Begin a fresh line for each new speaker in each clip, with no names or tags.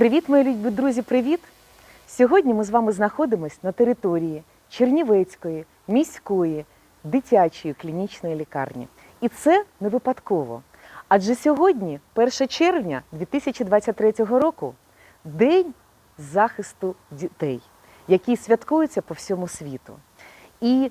Привіт, мої любі друзі, привіт! Сьогодні ми з вами знаходимося на території Чернівецької міської дитячої клінічної лікарні. І це не випадково. Адже сьогодні, 1 червня 2023 року, День захисту дітей, який святкується по всьому світу. І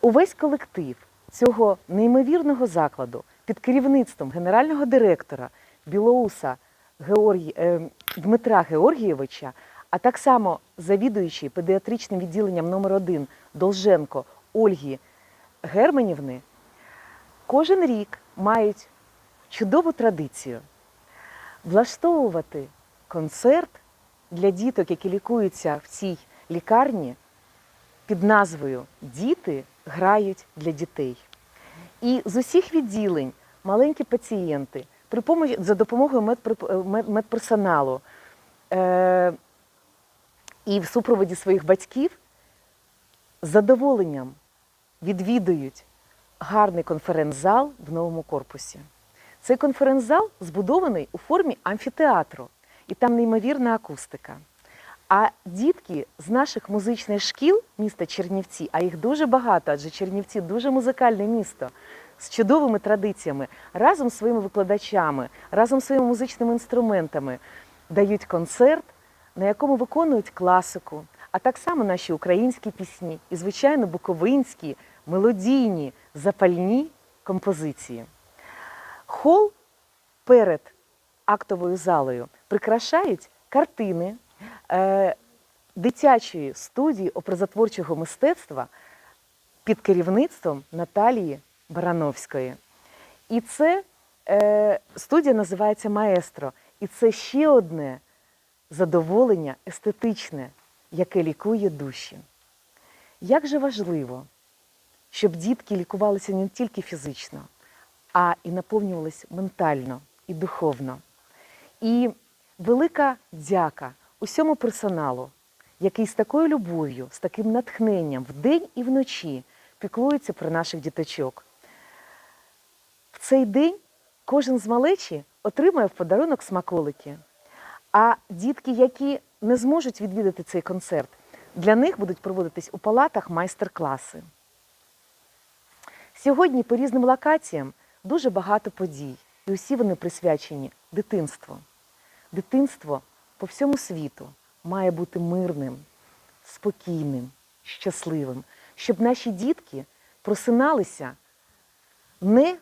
увесь колектив цього неймовірного закладу під керівництвом генерального директора Білоуса Георгі... е, Дмитра Георгійовича, а так само завідуючий педіатричним відділенням номер 1 Долженко Ольги Германівни, кожен рік мають чудову традицію влаштовувати концерт для діток, які лікуються в цій лікарні під назвою Діти грають для дітей. І з усіх відділень маленькі пацієнти при помощі, за допомогою медприп- мед- медперсоналу е, і в супроводі своїх батьків з задоволенням відвідують гарний конференц-зал в новому корпусі. Цей конференц-зал збудований у формі амфітеатру, і там неймовірна акустика. А дітки з наших музичних шкіл міста Чернівці, а їх дуже багато, адже Чернівці дуже музикальне місто з чудовими традиціями, разом з своїми викладачами, разом з своїми музичними інструментами дають концерт, на якому виконують класику, а так само наші українські пісні і, звичайно, буковинські, мелодійні, запальні композиції. Хол перед актовою залою прикрашають картини е, дитячої студії образотворчого мистецтва під керівництвом Наталії Барановської. І це е, студія називається Маестро. І це ще одне задоволення естетичне, яке лікує душі. Як же важливо, щоб дітки лікувалися не тільки фізично, а і наповнювалися ментально і духовно. І велика дяка усьому персоналу, який з такою любов'ю, з таким натхненням вдень і вночі піклується про наших діточок. Цей день кожен з малечі отримує в подарунок смаколики. А дітки, які не зможуть відвідати цей концерт, для них будуть проводитись у палатах майстер-класи. Сьогодні по різним локаціям дуже багато подій, і усі вони присвячені дитинству. Дитинство по всьому світу має бути мирним, спокійним, щасливим, щоб наші дітки просиналися не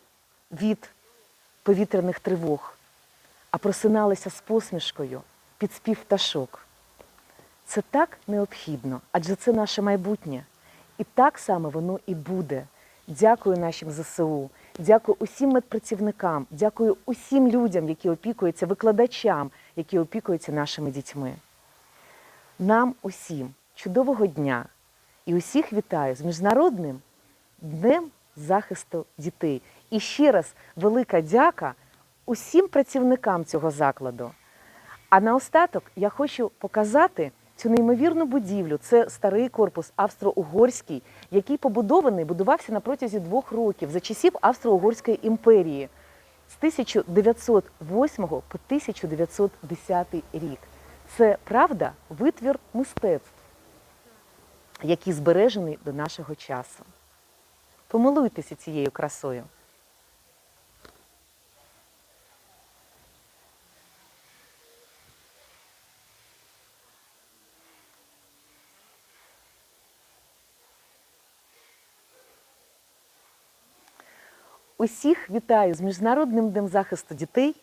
від повітряних тривог, а просиналися з посмішкою під спів пташок. Це так необхідно, адже це наше майбутнє. І так само воно і буде. Дякую нашим ЗСУ, дякую усім медпрацівникам, дякую усім людям, які опікуються, викладачам, які опікуються нашими дітьми. Нам усім чудового дня і усіх вітаю з Міжнародним днем захисту дітей. І ще раз велика дяка усім працівникам цього закладу. А наостаток я хочу показати цю неймовірну будівлю. Це старий корпус австро-угорський, який побудований, будувався на протязі двох років за часів Австро-Угорської імперії з 1908 по 1910 рік. Це правда витвір мистецтв, який збережений до нашого часу. Помилуйтеся цією красою. Усіх вітаю з Міжнародним днем захисту дітей.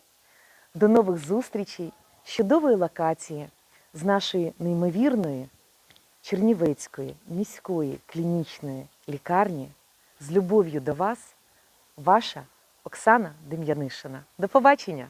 До нових зустрічей, чудової локації, з нашої неймовірної Чернівецької міської клінічної лікарні. З любов'ю до вас, ваша Оксана Дем'янишина. До побачення!